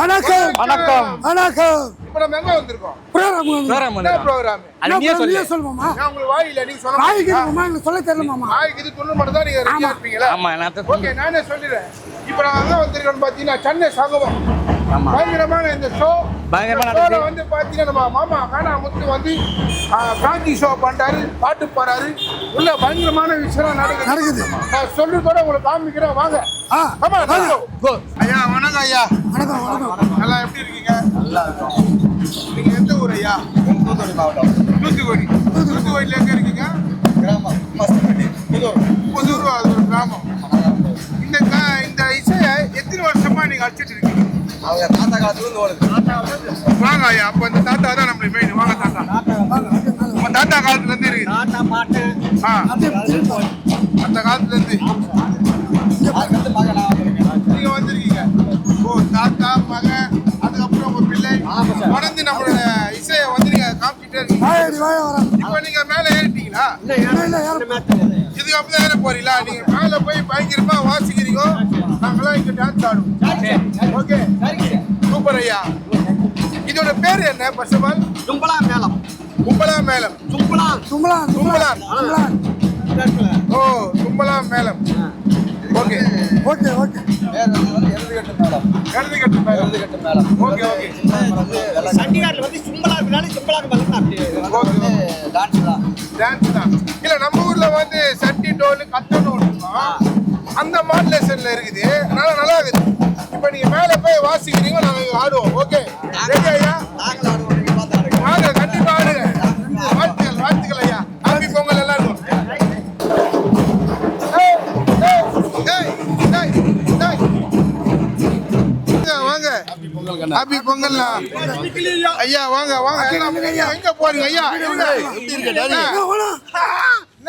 வணக்கம். வணக்கம். வணக்கம். இப்ப நம்ம எங்க வந்திருக்கோம்? ப்ரோக்ராம் என்ன. ப்ரோக்ராம் அது நீயே சொல்லு. நீயே சொல்லு மாமா. நான் உங்களுக்கு வாயில நீங்க சொல்ல எனக்கு சொல்ல தெரியல மாமா. வாய்க்கு இது சொல்லு மட்டும் தான் நீங்க ரெடியா இருப்பீங்களா? ஆமா நான் ஓகே நானே சொல்லிடுறேன். இப்போ நான் எங்க வந்திருக்கேன்னு பாத்தீங்கன்னா சென்னை சங்கமம் பயங்கரமான இந்த ஷோ பயங்கரமா ஷோல நடக்குது. வந்து பாத்தீங்கன்னா நம்ம மாமா கானா முத்து வந்து காந்தி ஷோ பண்றாரு பாட்டு பாடுறாரு. உள்ள பயங்கரமான விஷயம் நடக்குது. நடக்குது. நான் சொல்றதோட உங்களுக்கு காமிக்கிறேன் வாங்க. ஆமா. ஐயா வணக்கம் ஐயா. வணக்கம் வணக்கம். நல்லா எப்படி இருக்கீங்க? நல்லா இருக்கோம் நீங்க எந்த ஊர் ஐயா? தூத்துக்குடி மாவட்டம். தூத்துக்குடி. தூத்துக்குடியில எங்க இருக்கீங்க? கிராமம். புதூர். புதூர் அது ஒரு கிராமம். இந்த க- இந்த இசையை எத்தனை வருஷமா நீங்க அடிச்சிட்டு அவங்க தாத்தா காலத்துல இருந்து ஓடுது. வாங்க ஐயா அப்ப இந்த தாத்தா தான் நம்மளுக்கு மெயின் வாங்க தாத்தா. நம்ம தாத்தா காலத்துல இருந்து இருக்குது தாத்தா பாட்டு. ஆ. அந்த காலத்துல இருந்து. அதுக்கு வந்து மகன் நான் வந்திருக்கேன். நீங்க வந்திருக்கீங்க. ஓ தாத்தா மகன் அதுக்கப்புறம் உங்க பிள்ளை. தொடர்ந்து நம்மளோட இசையை வந்து நீங்க காமிச்சிட்டே இருக்கீங்க. இப்போ நீங்க மேல ஏறிட்டீங்களா? இதுக்கு அப்புறம் ஏற போறீங்களா? நீங்க மேல போய் பயங்கரமா வாசிக்கிறீங்க. நாங்களாம் இங்க டான்ஸ் ஆடுவோம். ஓகே சூப்பர் ஐயா. இதோட பேர் என்ன ஃபர்ஸ்ட் ஆஃப் ஆல் தும்பலா மேளம். கும்பலா மேளம். தும்பலா தும்பலான். தும்பலான் ஓ கும்பலா மேளம். ஓகே ஓகே ஓகே வேற வந்து எழுதுகட்டு மேளம். கருது கட்டு மேளம். எழுதுகட்டு மேளம். ஓகே ஓகே வந்து வெள்ளை- சண்டிகார்ல வந்து சிம்பிளா இருந்தாலும் சிம்பிளாக பண்ணலாம் அப்படி இது வந்து டான்ஸ் தான். டான்ஸ் தான். இல்ல நம்ம ஊர்ல வந்து சட்டி டோல் ஒண்ணு இருக்கும்? அந்த மாடுலேஷன்ல இருக்குது. அதனால நல்லா இருக்குது. இப்போ நீங்க மேல போய் வாசிக்கிறீங்க நாங்க இங்க ஆடுவோம். ஓகே ரெடி ஐயா? நாங்கள் ஆடுங்க ஆடுங்க கண்டிப்பா ஆடுங்க. வாழ்த்துக்கள் வாழ்த்துக்கள் ஐயா. ஹாப்பி பொங்கல் எல்லாருக்கும். வாங்க, ஹாப்பி பொங்கல்ண்ணா ஐயா வாங்க வாங்க. எங்க போறீங்க ஐயா? இருங்க.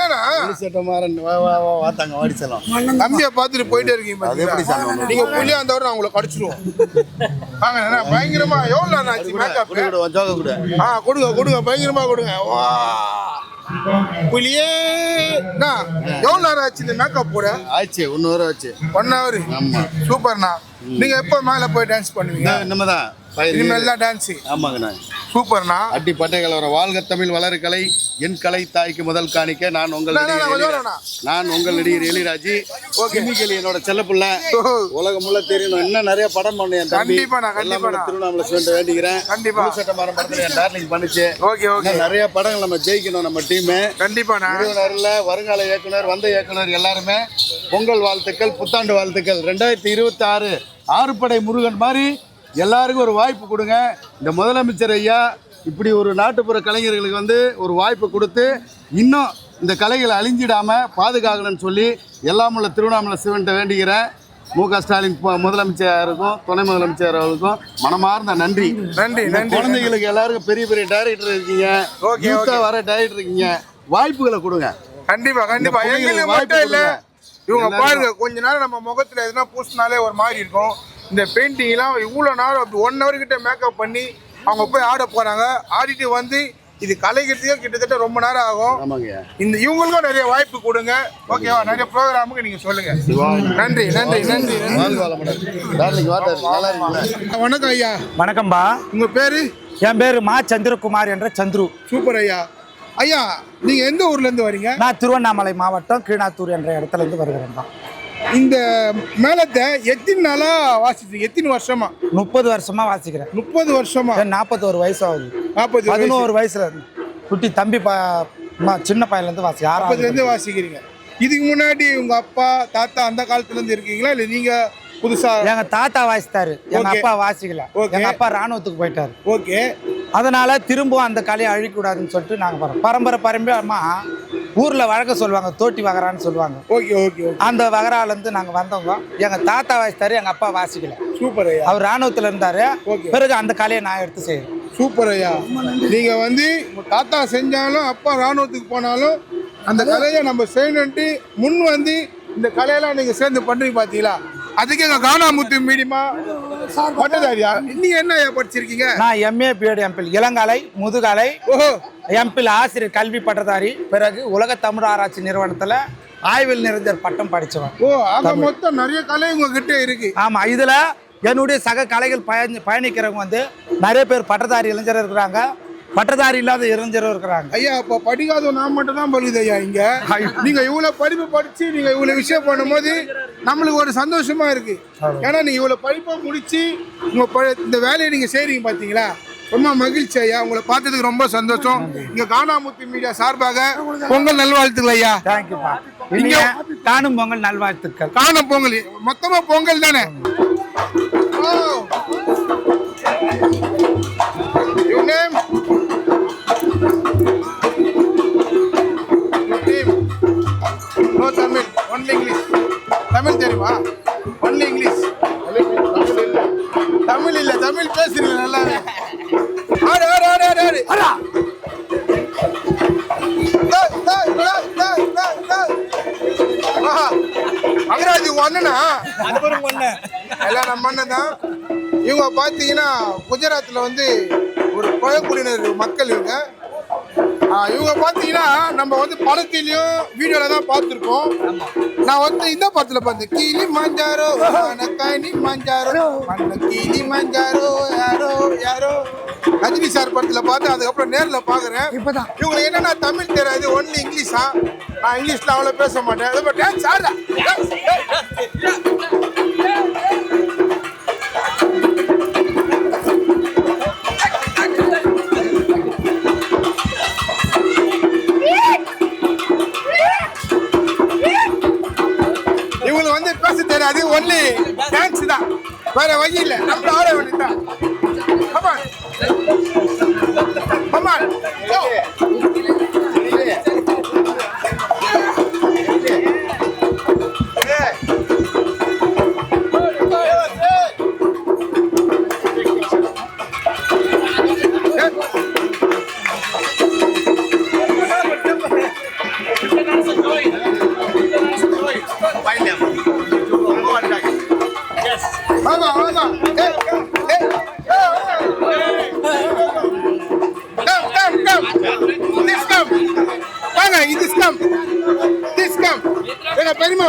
என்னண்ணா செட்டமாறன் வா வா வா வாத்தாங்க வாடி செல்லம். தம்பியை பார்த்துட்டு போயிட்டே இருக்கீங்க அது எப்படி? சாமி? நீங்க புள்ளியா இருந்தவரை நான் உங்களை கடிச்சிருவோம். வாங்க அண்ணா, பயங்கரமா எவ்வளவு நேரம் ஆச்சு மேக்கப் ஜோக கொடு ஆ கொடுங்க கொடுங்க பயங்கரமா கொடுங்க. வா. புலியே அண்ணா, எவ்வளவு நேரம் ஆச்சு இந்த மேக்கப் போட? ஆச்சு ஒன்று வர வச்சு ஒன் ஹவர் ஆமா. சூப்பர்ண்ணா நீங்க எப்போ மேல போய் டான்ஸ் பண்ணுவீங்க? இனிமே தான் இனிமேல் தான் டான்ஸ் ஆமாங்கண்ணா சூப்பர்ண்ணா. அட்டி பட்டை கலவர வாழ்க தமிழ் வளரு கலை என் கலை தாய்க்கு முதல் காணிக்க நான் உங்கள். நான் உங்கள் நடிகர் எழிராஜி கிமிக்கலி என்னோட செல்லப்புள்ள உலகம் முள்ள தெரியணும் இன்னும் நிறைய படம் பண்ணு என் தம்பி. கண்டிப்பாண்ணா, கண்டிப்பாண்ணா. எல்லாம் திருவண்ணாமலை சிவன் வேண்டிக்கிறேன். கண்டிப்பா. சட்ட மரம் படத்துல என் டார்லிங் பண்ணுச்சு. ஓகே நிறைய படங்கள் நம்ம ஜெயிக்கணும் நம்ம டீமு கண்டிப்பாண்ணா நிறுவனர்ல வருங்கால இயக்குனர் வந்த இயக்குனர் எல்லாருமே பொங்கல் வாழ்த்துக்கள் புத்தாண்டு வாழ்த்துக்கள். ரெண்டாயிரத்தி இருபத்தி ஆறு ஆறுபடை முருகன் மாதிரி எல்லாருக்கும் ஒரு வாய்ப்பு கொடுங்க. இந்த முதலமைச்சர் ஐயா இப்படி ஒரு நாட்டுப்புற கலைஞர்களுக்கு வந்து ஒரு வாய்ப்பு கொடுத்து இன்னும் இந்த கலைகளை அழிஞ்சிடாம பாதுகாக்கணும்னு சொல்லி எல்லாம் உள்ள திருவண்ணாமலை சிவன்கிட்ட வேண்டிக்கிறேன். மு க ஸ்டாலின் முதலமைச்சருக்கும் துணை முதலமைச்சர் அவர்களுக்கும் மனமார்ந்த நன்றி. நன்றி குழந்தைகளுக்கு எல்லாருக்கும் பெரிய பெரிய டைரக்டர் இருக்கீங்க. வர டைரக்டர் இருக்கீங்க. வாய்ப்புகளை கொடுங்க. கண்டிப்பா கண்டிப்பா. இந்த எங்களுக்கு மட்டும் இல்ல. இவங்க. பாருங்க கொஞ்ச நேரம் நம்ம முகத்துல எதுனா பூசினாலே ஒரு மாதிரி இருக்கும். இந்த பெயிண்டிங் எல்லாம் இவ்வளவு நேரம் அப்படி ஒன் ஹவர் கிட்ட மேக்கப் பண்ணி அவங்க போய் ஆட போறாங்க. ஆடிட்டு வந்து இது கலைக்கிறதுக்கே கிட்டத்தட்ட ரொம்ப நேரம் ஆகும். ஆமாங்க. இந்த இவங்களுக்கும் நிறைய வாய்ப்பு கொடுங்க. ஓகேவா நிறைய ப்ரோக்ராமுக்கு நீங்க சொல்லுங்க. நன்றி நன்றி நன்றி வணக்கம் ஐயா. வணக்கம்பா. உங்க பேரு? என் பேரு மா சந்திரகுமார் என்ற சந்துரு. சூப்பர் ஐயா. ஐயா நீங்க எந்த ஊர்ல இருந்து வரீங்க? நான் திருவண்ணாமலை மாவட்டம் கீழாத்தூர் என்ற இடத்துல இருந்து வருகிறேன் தான் இந்த மேளத்தை எத்தனை நாளா வாசிச்சீங்க எத்தனை வருஷமா? முப்பது வருஷமா வாசிக்கிறேன். முப்பது வருஷமா? நாற்பத்தோரு வயசு ஆகுது. நாற்பது. பதினோரு வயசுல இருந்து. குட்டி தம்பி சின்ன பையன்ல இருந்து வாசி அப்பதுல ஆறாவது இருந்து வாசிக்கிறீங்க. இதுக்கு முன்னாடி உங்க அப்பா தாத்தா அந்த காலத்துல இருந்து இருக்கீங்களா? இல்ல நீங்க புதுசா? எங்க தாத்தா வாசித்தாரு. எங்க. அப்பா வாசிக்கல. எங்க அப்பா ராணுவத்துக்கு போயிட்டாரு. ஓகே. அதனால திரும்பவும் அந்த கலையை அழிக்கக்கூடாதுன்னு சொல்லிட்டு நாங்க பரம்பரை பரம்பரைமா ஊர்ல வழக்க சொல்லுவாங்க தோட்டி வகரான்னு சொல்லுவாங்க. ஓகே ஓகே அந்த வகரால இருந்து நாங்க வந்தவங்க எங்க தாத்தா வாசித்தாரு எங்க அப்பா வாசிக்கல. சூப்பர் ஐயா. அவர் ராணுவத்துல இருந்தாரு. பிறகு அந்த கலையை நான் எடுத்து செய்யறேன் சூப்பர் ஐயா. நீங்க வந்து தாத்தா செஞ்சாலும் அப்பா ராணுவத்துக்கு போனாலும் அந்த கலையை நம்ம செய்யணுன்ட்டு முன் வந்து இந்த கலையெல்லாம் நீங்க சேர்ந்து பண்றீங்க பாத்தீங்களா? அதுக்கு எங்க கானாமுத்து மீடியமா? பட்டதாரியா? நீங்க என்ன படிச்சிருக்கீங்க? நான் எம்ஏ பிஎட் எம்பில் இளங்கலை முதுகலை ஓஹோ. எம்பில் ஆசிரியர் கல்வி பட்டதாரி பிறகு உலக தமிழ் ஆராய்ச்சி நிறுவனத்துல ஆய்வில் நிறைஞர் பட்டம் படிச்சவன். ஓ ஆக மொத்தம் நிறைய கலை உங்ககிட்ட இருக்கு. ஆமா இதுல என்னுடைய சக கலைகள் பயணி பயணிக்கிறவங்க வந்து நிறைய பேர் பட்டதாரி இளைஞர் இருக்கிறாங்க. பட்டதாரி இல்லாத இளைஞரும் இருக்கிறாங்க. ஐயா அப்போ படிக்காத நான் மட்டும் தான் பழுது ஐயா இங்க. நீங்க இவ்வளவு படிப்பு படிச்சு நீங்க இவ்வளவு விஷயம் பண்ணும்போது நம்மளுக்கு ஒரு சந்தோஷமா இருக்கு. ஏன்னா நீங்க இவ்வளவு படிப்பை முடிச்சு உங்க ப- இந்த வேலையை நீங்க செய்றீங்க பாத்தீங்களா? ரொம்ப மகிழ்ச்சி ஐயா. உங்களை பார்த்ததுக்கு ரொம்ப சந்தோஷம். இங்க கானாமுத்து மீடியா சார்பாக பொங்கல் நல்வாழ்த்துக்கள் ஐயா. தேங்க்யூப்பா இனிய காணும் பொங்கல் நல்வாழ்த்துக்கள். காணும் பொங்கல். மொத்தமா பொங்கல் தானே? எல்லாம் நம்ம அண்ணன் தான். இவங்க பார்த்தீங்கன்னா குஜராத்தில் வந்து ஒரு பழங்குடியினர் மக்கள் இவங்க. ஆ, இவங்க பார்த்தீங்கன்னா நம்ம வந்து படத்திலையும் வீடியோவில் தான் பார்த்துருக்கோம். நான் வந்து இந்த படத்தில் பார்த்தேன். கீழி மாஞ்சாரோ கனி மாஞ்சாரோ கீழி மாஞ்சாரோ யாரோ யாரோ. ரஜினி சார் படத்தில் பார்த்து அதுக்கப்புறம் நேரில் பார்க்குறேன் இப்பதான். இவங்களுக்கு என்னன்னா தமிழ் தெரியாது ஒன்லி இங்கிலீஷா? நான் இங்கிலீஷில் அவ்வளோ பேச மாட்டேன். அதே டான்ஸ் ஆடுறா வேற வழி இல்லை. நம்ம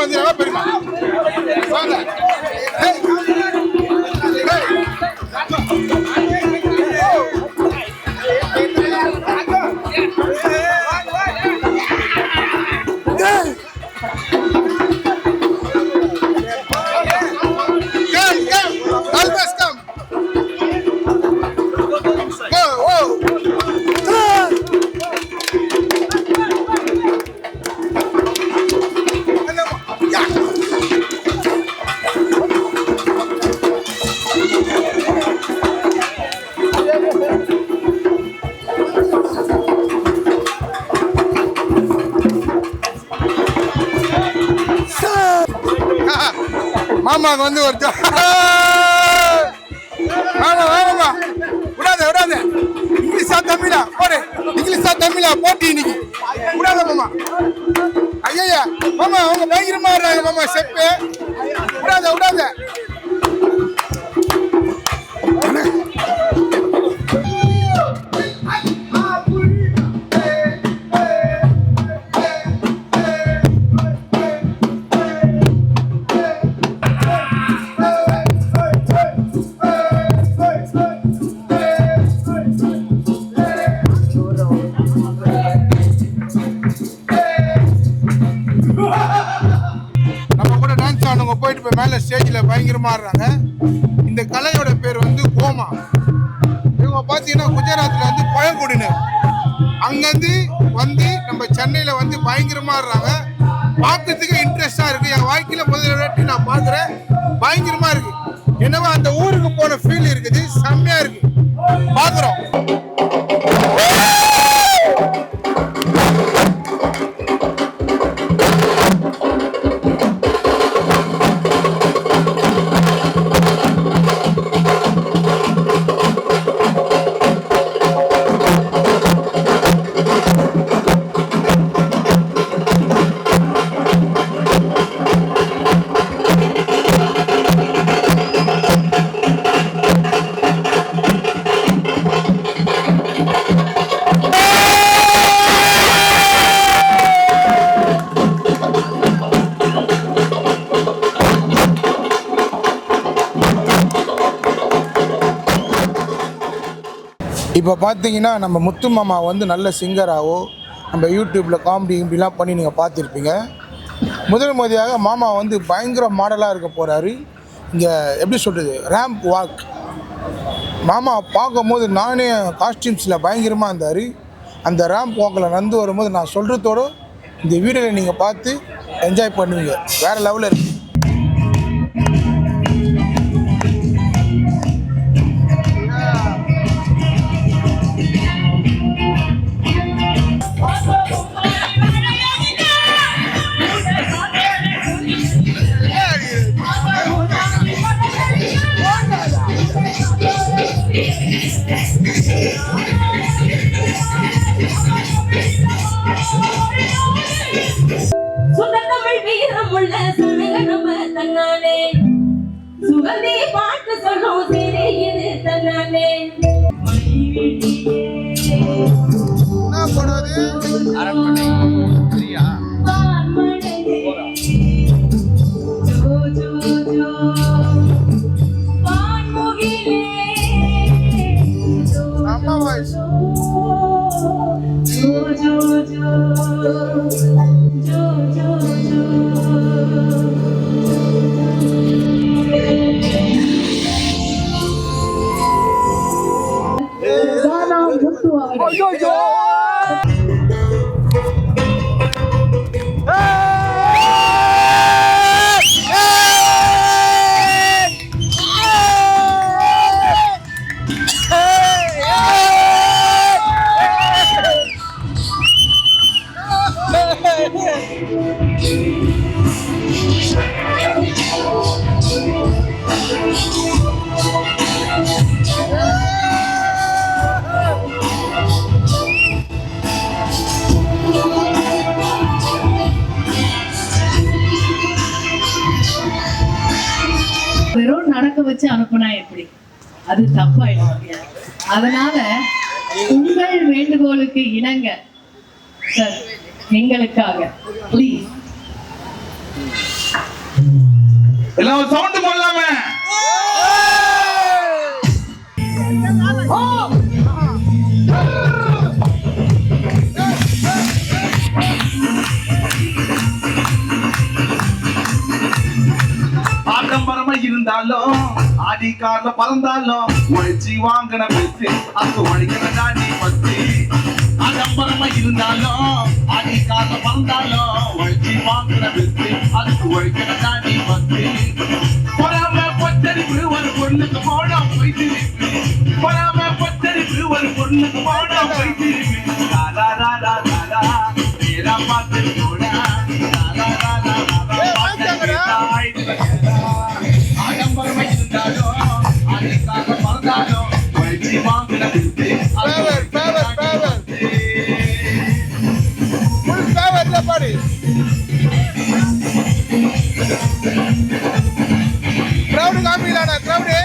எங்க பெரியமா பெரியமா மாமாக்கு வந்து ஒரு ஜா- மாமா மாமா விடாத விடாத. இங்கிலீஷா தமிழா? போடு. இங்கிலீஷா தமிழா? போட்டி இன்னைக்கு. விடாத மாமா. ஐயா மாமா அவங்க பயங்கரமா இருக்காங்க மாமா செப்பு. விடாத விடாத. மாறுறாங்க. இந்த கலையோட பேர் வந்து கோமா. இவங்க பார்த்தீங்கன்னா குஜராத்தில் வந்து பழங்குடியினர். அங்கேருந்து வந்து நம்ம சென்னையில் வந்து பயங்கரமாறுறாங்க பார்க்கறதுக்கு இன்ட்ரெஸ்டாக இருக்கு. என் வாழ்க்கையில் முதல்ல வாட்டி நான் பார்க்குறேன். பயங்கரமா இருக்கு. என்னவோ அந்த ஊருக்கு போன ஃபீல் இருக்குது. செம்மையா இருக்கு. பார்க்குறோம். இப்போ பார்த்தீங்கன்னா நம்ம முத்து மாமா வந்து நல்ல சிங்கராகவோ நம்ம யூடியூப்பில் காமெடி இப்படிலாம் பண்ணி நீங்கள் பார்த்துருப்பீங்க. முதல் முறையாக மாமா வந்து பயங்கர மாடலாக இருக்க போகிறாரு இங்கே எப்படி சொல்கிறது ரேம்ப் வாக் மாமா பார்க்கும்போது நானே காஸ்டியூம்ஸில் பயங்கரமாக இருந்தார். அந்த ரேம்ப் வாக்கில் நடந்து வரும்போது நான் சொல்கிறதோட இந்த வீடியோவில் நீங்கள் பார்த்து என்ஜாய் பண்ணுவீங்க. வேறு லெவலில் இருக்குது আর একটা নেই 哎呦呦。அது தப்பாயிடும். அதனால உங்கள் வேண்டுகோளுக்கு இணங்க. சார் எங்களுக்காக. ப்ளீஸ் எல்லாம் சவுண்ட் போடலாம. ஆடம்பரமா இருந்தாலும் ஆடி கார்ல பறந்தாலும் உழைச்சி வாங்கின பெத்து அங்க உழைக்கிற தாண்டி பத்து. ஆடம்பரமா இருந்தாலும் அடி கார்ல பறந்தாலும் உழைச்சி வாங்கின பெத்து அதுக்கு உழைக்கிற தாண்டி பத்து. பொறாம பொத்தரிப்பு ஒரு பொண்ணுக்கு போனா போய் திருப்பி பொறாம பொத்தரிப்பு ஒரு பொண்ணுக்கு போனா போய் திருப்பி பாடு கிரவுடு காமிக்கலாண்ணா கிரவுடு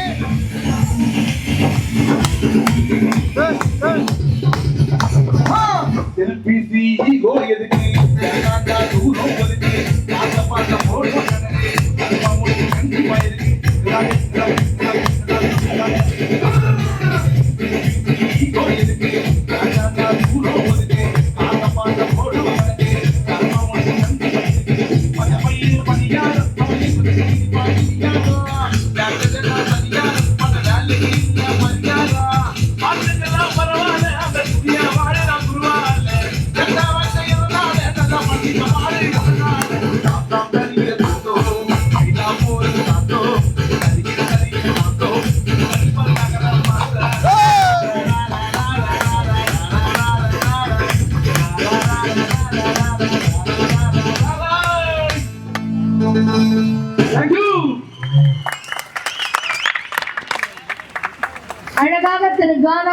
ஈகோ எதுக்கு வேண்டாண்டா தூரம் ஒதுக்கு காசை பார்த்த போட்டு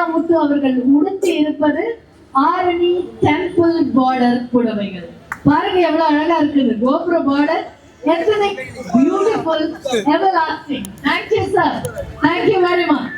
முத்து அவர்கள் உடுத்தி இருப்பது ஆரணி டெம்பிள் பார்டர் புடவைகள். பாருங்க எவ்வளவு அழகா இருக்குது கோபுர பார்டர் எத்தனை beautiful everlasting thank you sir thank you very much